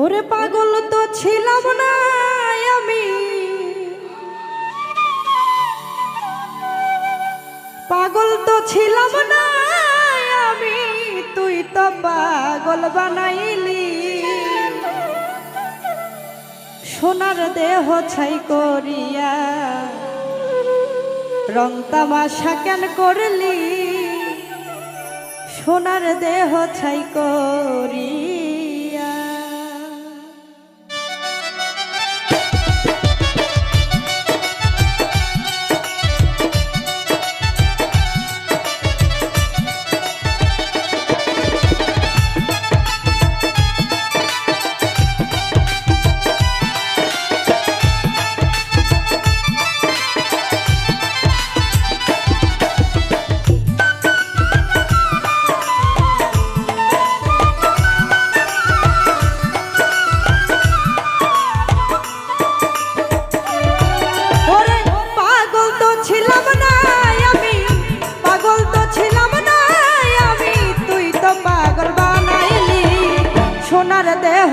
ওরে পাগল তো ছিলাম না আমি। পাগল তো ছিলাম না আমি, তুই তো পাগল বানাইলি। সোনার দেহ ছাই করিয়া রং তামাশা কেন করলি? সোনার দেহ ছাই করিয়া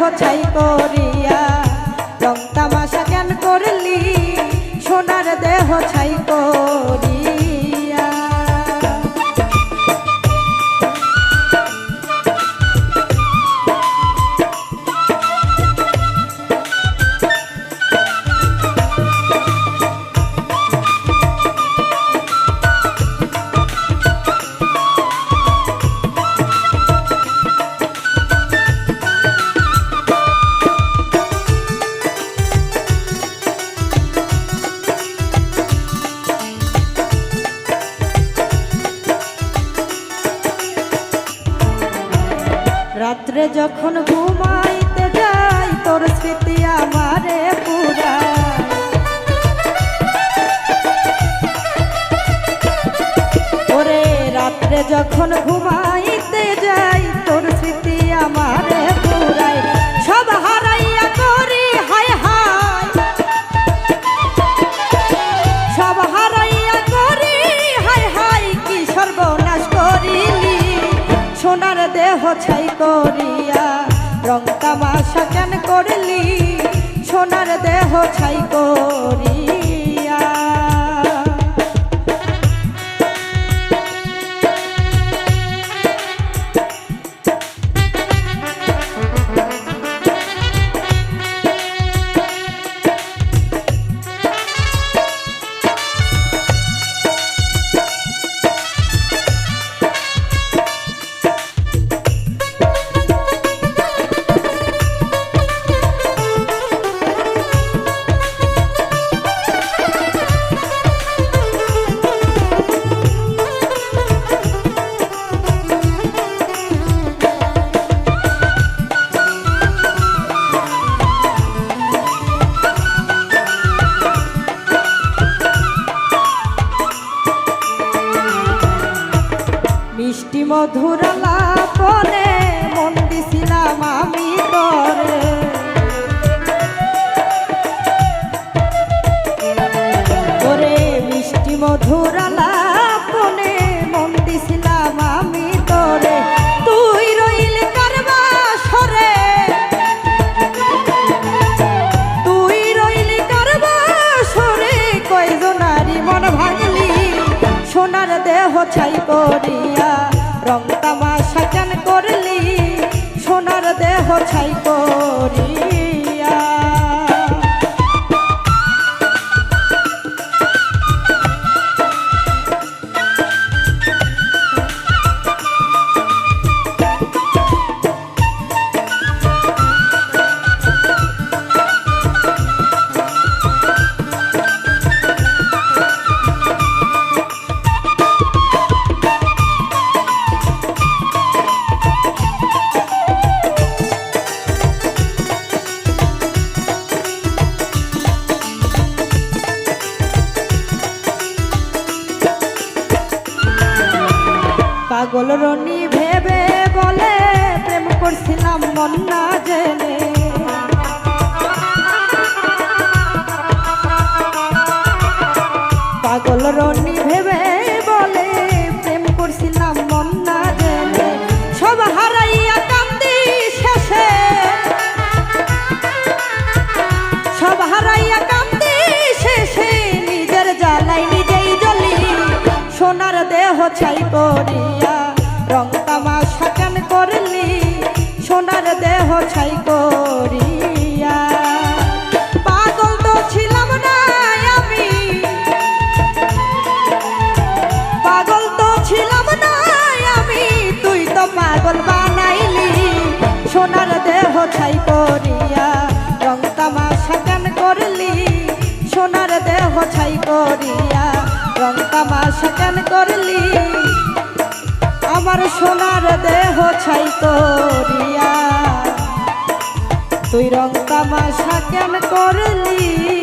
দেহ ছাই করিয়া রং তামাশা কেন করলি? সোনার দেহ যখন ঘুমাইতে যাই তোর স্মৃতি আমারে পুরা ওরে রাত্রে যখন ঘুমাইতে সোনার দেহ ছাই করিয়া রং তামাশা কেন করলি? সোনার দেহ ছাই করিয়া মন ভাঙলি সোনার দেহ ছাই করিয়া রং তামা সাজান করলি? সোনার দেহ ছাই পাগল রনি ভেবে বলে প্রেম করছিলাম মন না জেনে। ছাই করিয়া রং তামাশা কেন করলি? সোনার দেহ ছাই করিয়া পাগল তো ছিলাম না আমি। পাগল তো ছিলাম না আমি। তুই তো পাগল বানাইলি। সোনার দেহ ছাই করিয়া রং তামাশা কেন করলি? সোনার দেহ ছাই করিয়া রং তামাশা কেন করলি? আমার সোনার দেহ ছাই করিয়া। তুই রং তামাশা কেন করলি?